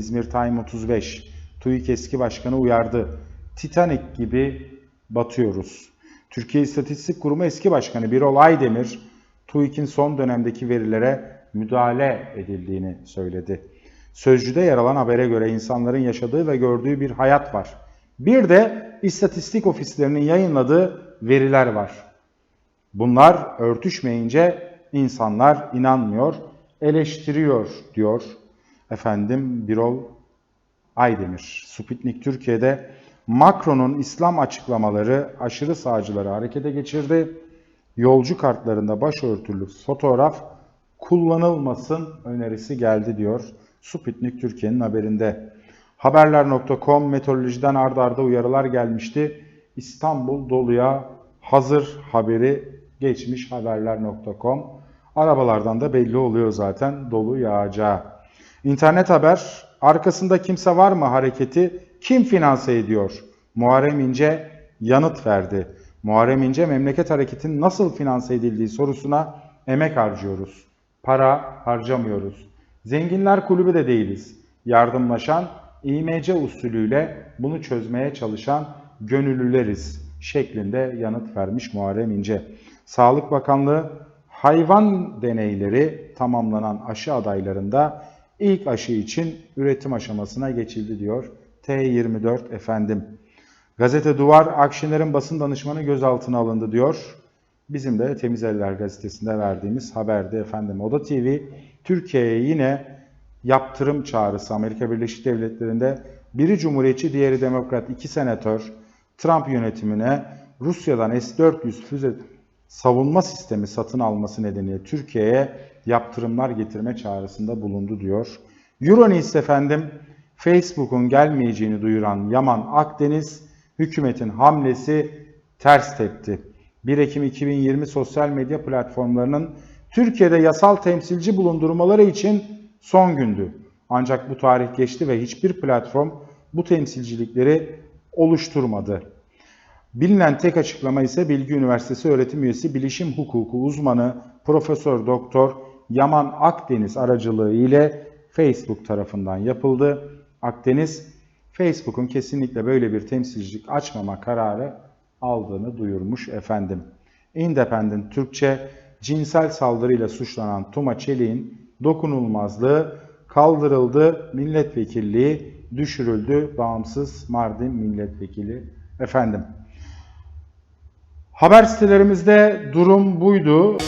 İzmir Time 35. TÜİK eski başkanı uyardı. Titanic gibi batıyoruz. Türkiye İstatistik Kurumu eski başkanı Birol Aydemir, TÜİK'in son dönemdeki verilere müdahale edildiğini söyledi. Sözcüde yer alan habere göre insanların yaşadığı ve gördüğü bir hayat var. Bir de istatistik ofislerinin yayınladığı veriler var. Bunlar örtüşmeyince insanlar inanmıyor, eleştiriyor diyor efendim Birol Aydemir. Sputnik Türkiye'de Macron'un İslam açıklamaları aşırı sağcıları harekete geçirdi. Yolcu kartlarında başörtülü fotoğraf kullanılmasın önerisi geldi diyor Sputnik Türkiye'nin haberinde. Haberler.com meteorolojiden ardarda arda uyarılar gelmişti. İstanbul doluya hazır haberi geçmiş haberler.com. Arabalardan da belli oluyor zaten dolu yağacağı. İnternet haber arkasında kimse var mı hareketi kim finanse ediyor? Muharrem İnce yanıt verdi. Muharrem İnce memleket hareketinin nasıl finanse edildiği sorusuna emek harcıyoruz. Para harcamıyoruz. Zenginler kulübü de değiliz. Yardımlaşan, İMC usulüyle bunu çözmeye çalışan gönüllüleriz şeklinde yanıt vermiş Muharrem İnce. Sağlık Bakanlığı hayvan deneyleri tamamlanan aşı adaylarında ilk aşı için üretim aşamasına geçildi diyor T24 efendim. Gazete Duvar Akşener'in basın danışmanı gözaltına alındı diyor. Bizim de Temiz Eller gazetesinde verdiğimiz haberde efendim. Oda TV Türkiye'ye yine yaptırım çağrısı Amerika Birleşik Devletleri'nde biri cumhuriyetçi diğeri demokrat iki senatör Trump yönetimine Rusya'dan S-400 füze savunma sistemi satın alması nedeniyle Türkiye'ye yaptırımlar getirme çağrısında bulundu diyor. Euronews efendim Facebook'un gelmeyeceğini duyuran Yaman Akdeniz hükümetin hamlesi ters tepti. 1 Ekim 2020 sosyal medya platformlarının Türkiye'de yasal temsilci bulundurmaları için son gündü. Ancak bu tarih geçti ve hiçbir platform bu temsilcilikleri oluşturmadı. Bilinen tek açıklama ise Bilgi Üniversitesi öğretim üyesi bilişim hukuku uzmanı Profesör Doktor Yaman Akdeniz aracılığı ile Facebook tarafından yapıldı. Akdeniz, Facebook'un kesinlikle böyle bir temsilcilik açmama kararı aldığını duyurmuş efendim. Independent Türkçe, cinsel saldırıyla suçlanan Tuma Çelik'in dokunulmazlığı kaldırıldı, milletvekilliği düşürüldü, bağımsız Mardin milletvekili efendim. Haber sitelerimizde durum buydu.